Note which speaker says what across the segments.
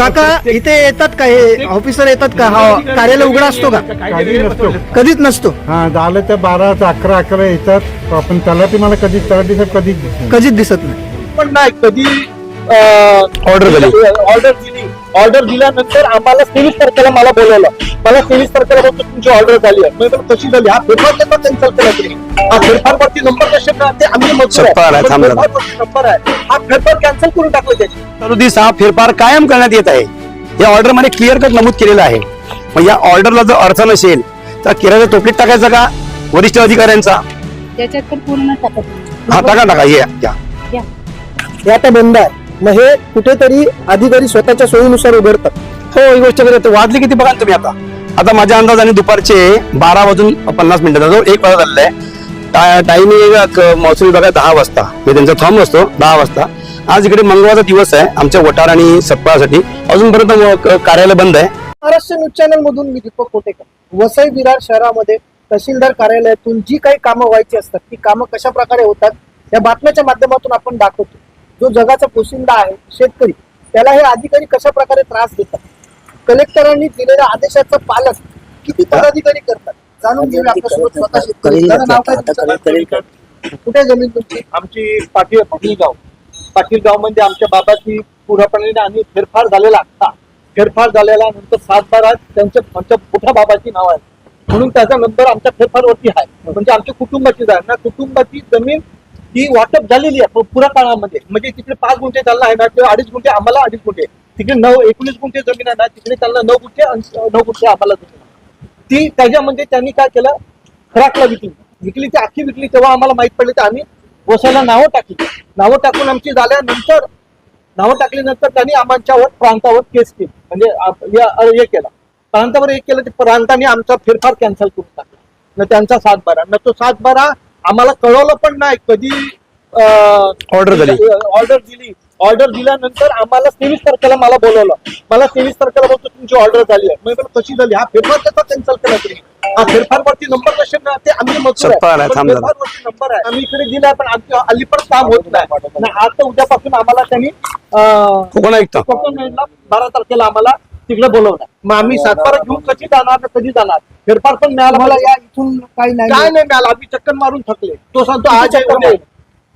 Speaker 1: काका इथे येतात का? हे ऑफिसर येतात का? हा कार्यालय उघडा असतो का?
Speaker 2: नसतो.
Speaker 1: कधीच नसतो.
Speaker 2: हा झालं तर बारा ते अकरा अकरा येतात. आपण त्याला ती मला कधी तलाठी साहेब कधीच दिसत नाही.
Speaker 1: कधीच दिसत नाही.
Speaker 3: पण नाही कधी
Speaker 4: Order दिली.
Speaker 3: ऑर्डर दिली ऑर्डर दिल्यानंतर आम्हाला तेवीस तारखेला मला बोलवलं. मला तेवीस तारखेला बोलतो तुमची ऑर्डर झाली आहे. मी म्हणलं, कशी झाली. हा फेरफार नंबर कॅन्सल केला. तुम्ही हा फेरफार वरती नंबर कसे ते आम्ही आहे.
Speaker 4: थांबा.
Speaker 3: फेरफारवरती नंबर आहे. हा फेरफार कॅन्सल करून टाकलं त्यांनी.
Speaker 4: सदोतीस हा फेरफार कायम करण्यात येत आहे. या ऑर्डरमध्ये क्लिअर कट नमूद केलेलं आहे. मग या ऑर्डरला जर अर्थ नसेल तर किराच्या टोपलीत टाकायचा का? वरिष्ठ अधिकाऱ्यांचा.
Speaker 5: त्याच्यात तर पूर्ण टाकत
Speaker 4: हा टाका टाका. घ्या
Speaker 1: हे आता बंद आहे. मग हे कुठेतरी अधिकारी स्वतःच्या सोयीनुसार उघडतात.
Speaker 4: हो ही गोष्ट करत वाजले किती बघा तुम्ही आता? आता माझ्या अंदाजाने दुपारचे बारा वाजून पन्नास मिनिटं जवळ एक वाजता झालेला आहे. टायमिंग महसूल विभागात दहा वाजता. म्हणजे त्यांचा थॉर्म असतो दहा वाजता. आज इकडे मंगळवारचा दिवस आहे. आमच्या वटार आणि सत्पाळासाठी. अजूनपर्यंत म- कार्यालय बंद आहे.
Speaker 1: महाराष्ट्र न्यूज चॅनल मधून मी दीपक कोटेकर. वसई विरार शहरामध्ये तहसीलदार कार्यालयातून जी काही कामं व्हायची असतात ती कामं कशा प्रकारे होतात या बातम्याच्या माध्यमातून आपण दाखवतो. जो जगाचा पोशिंदा आहे शेतकरी त्याला हे अधिकारी कशा प्रकारे त्रास देतात? कलेक्टरांनी दिलेल्या आदेशाचं पालन किती पदाधिकारी करतात? जाणून घेऊया आपल्यासोबत स्वतः शेतकरी दादा, नाव काय तुमचं? कुठे जमीन तुमची?
Speaker 3: आमची पाटील पाटील गाव. पाटील गाव म्हणजे आमच्या बाबाची पूर्णपणे आणि फेरफार झालेला आता फेरफार झालेला नंतर सात बारा त्यांच्या आमच्या मोठ्या बाबाची नाव आहे. म्हणून त्याचा नंबर आमच्या फेरफारवरती आहे. म्हणजे आमच्या कुटुंबाची आहे. ना कुटुंबाची जमीन ही वाटप झालेली आहे पुरा काळामध्ये म्हणजे तिकडे पाच गुंठे चालला आहे ना किंवा अडीच गुंठे आम्हाला अडीच गुंठे. तिकडे नऊ एकोणीस गुंठे जमीन आहे ना तिकडे त्यांना नऊ गुंठे नऊ गुंठे आम्हाला जमीन ती त्याच्यामध्ये त्यांनी काय केलं? खराकला विकली. विकली ती अख्खी विकली तेव्हा आम्हाला माहीत पडली तर आम्ही वसायला नावं टाकली. नावं टाकून आमची झाल्यानंतर नावं टाकल्यानंतर त्यांनी आमच्यावर प्रांतावर केस केली. म्हणजे हे केला. प्रांतावर एक केलं ते प्रांताने आमचा फेरफार कॅन्सल करून टाकला. न त्यांचा सातबारा. न तो सातबारा आम्हाला कळवलं पण नाही कधी
Speaker 4: Order झाली.
Speaker 3: ऑर्डर दिली. ऑर्डर दिल्यानंतर आम्हाला तेवीस तारखेला मला बोलवलं. मला तेवीस तारखेला बोलतो तुमची ऑर्डर झाली आहे. कशी झाली? हा फेरफार कसा कॅन्सल केला तुम्ही? हा फेरफार वरती नंबर कसे ते आम्ही मजूर आहे.
Speaker 4: सत्ता आलाय,
Speaker 3: पण
Speaker 4: थांब जरा.
Speaker 3: फेरफार वरती नंबर आहे. आम्ही इकडे दिलाय पण आमच्या अलीकडे काम होत नाही. तर उद्यापासून आम्हाला त्यांनी
Speaker 4: कोकण
Speaker 3: कोकण बारा तारखेला आम्हाला तिकडे बोलवलं. मग आम्ही सातबारा घेऊन कशी जाणार ना कधी जाणार? फेरफार पण मिळाला
Speaker 1: मला या इथून काही नाही
Speaker 3: काय नाही मिळालं? आम्ही चक्कर मारून थकले. तो सांगतो आज आहे, उद्या आहे.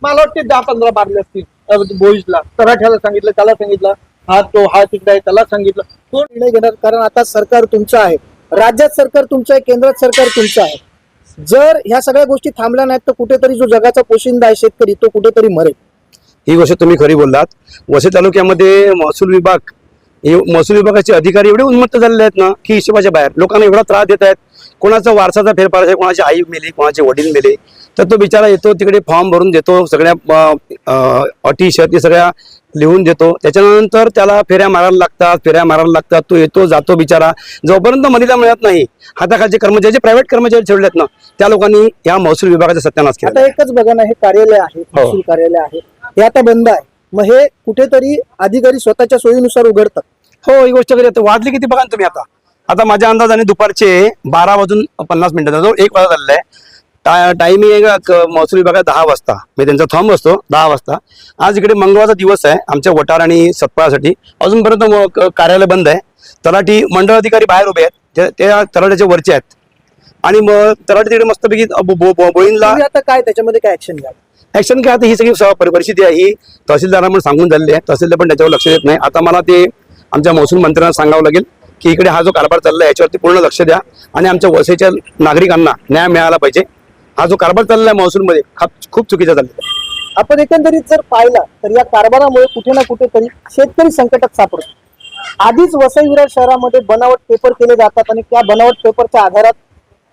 Speaker 3: मला वाटते दहा पंधरा मारले असतील. अं, बोईजला. तराठ्याला सांगितलं त्याला सांगितलं. हा तो हा तिकडे आहे त्याला सांगितलं. तो
Speaker 1: निर्णय घेणार कारण आता सरकार तुमचं आहे. राज्यात सरकार तुमचं आहे केंद्रात सरकार तुमचं आहे. जर ह्या सगळ्या गोष्टी थांबल्या नाहीत तर कुठेतरी जो जगाचा पोशिंदा आहे शेतकरी तो कुठेतरी मरेल.
Speaker 4: ही गोष्ट तुम्ही खरी बोललात. वसई तालुक्यामध्ये महसूल विभाग महसूल विभागाचे अधिकारी एवढे उन्मत्त झालेले आहेत ना की हिशोबाच्या बाहेर. लोकांना एवढा त्रास देत आहेत. कोणाचा वारसाचा फेरफार आहे कोणाची आई मेली कोणाचे वडील मेले तर तो बिचारा येतो तिकडे फॉर्म भरून देतो सगळ्या अटी शर्ती सगळ्या लिहून देतो. त्याच्यानंतर त्याला फेऱ्या मारायला लागतात फेऱ्या मारायला लागतात तो येतो जातो बिचारा. जोपर्यंत मदतीला मिळत नाही हाताखालचे कर्मचारी जे प्रायव्हेट कर्मचारी ठेवले आहेत ना त्या लोकांनी या महसूल विभागाचा सत्यानाश केला
Speaker 1: आता एकच बघा ना हे कार्यालय आहे महसूल कार्यालय आहे. हे आता बंद आहे. मग हे कुठेतरी अधिकारी स्वतःच्या सोयीनुसार उघडतात.
Speaker 4: हो ही गोष्ट करत वाजले किती बघा ना तुम्ही आता. आता माझ्या अंदाजाने दुपारचे बारा वाजून पन्नास मिनिटं जवळ एक वाजता झालेला आहे टायमिंग महसूल विभागात दहा वाजता. म्हणजे त्यांचा थॉर्म असतो. दहा वाजता. आज इकडे मंगळवारचा दिवस आहे. आमच्या वटार आणि सत्पाळासाठी. अजूनपर्यंत म- कार्यालय बंद आहे. तलाठी मंडळ अधिकारी बाहेर उभे आहेत. ते- त्या तलाठ्याच्या वरचे आहेत. आणि मग तलाठी तिकडे मस्तपैकी बो- बो- बो- बोईनला
Speaker 1: तुम्ही आता काय? त्याच्यामध्ये काय ऍक्शन घ्या
Speaker 4: ऍक्शन काय? आता ही सगळी परिस्थिती आहे. ही तहसीलदारांना सांगून झालेली आहे. तहसीलदार पण त्याच्यावर लक्ष देत नाही. आता मला ते आमच्या महसूल मंत्र्यांना सांगावं लागेल की इकडे हा जो कारभार चालला आहे याच्यावरती पूर्ण लक्ष द्या आणि आमच्या वसईच्या नागरिकांना न्याय मिळाला पाहिजे. हा जो कारभार चालला आहे महसूलमध्ये हा खूप चुकीचा चाललेला आहे.
Speaker 1: आपण एकंदरीत जर पाहिला तर या कारभारामुळे कुठे ना कुठेतरी शेतकरी संकटात सापडतो. आधीच वसई विरार शहरामध्ये बनावट पेपर केले जातात आणि त्या बनावट पेपरच्या आधारात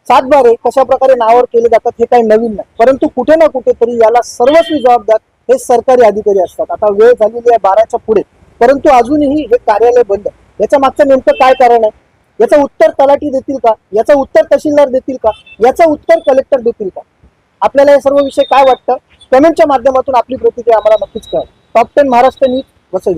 Speaker 1: सातबारे कशा प्रकारे नावावर केले जातात हे काही नवीन नाही. परंतु कुठे ना कुठेतरी याला सर्वस्वी जबाबदार हे सरकारी अधिकारी असतात. आता वेळ झालेली आहे बाराच्या पुढे. परंतु अजूनही हे कार्यालय बंद याच्या मागचं नेमकं काय कारण आहे? याचं उत्तर तलाठी देतील का? याचं उत्तर तहसीलदार देतील का? याचं उत्तर कलेक्टर देतील का? आपल्याला हे सर्व विषय काय वाटतं? कमेंटच्या माध्यमातून आपली प्रतिक्रिया आम्हाला नक्कीच कळवा top ten Maharashtra news Vasai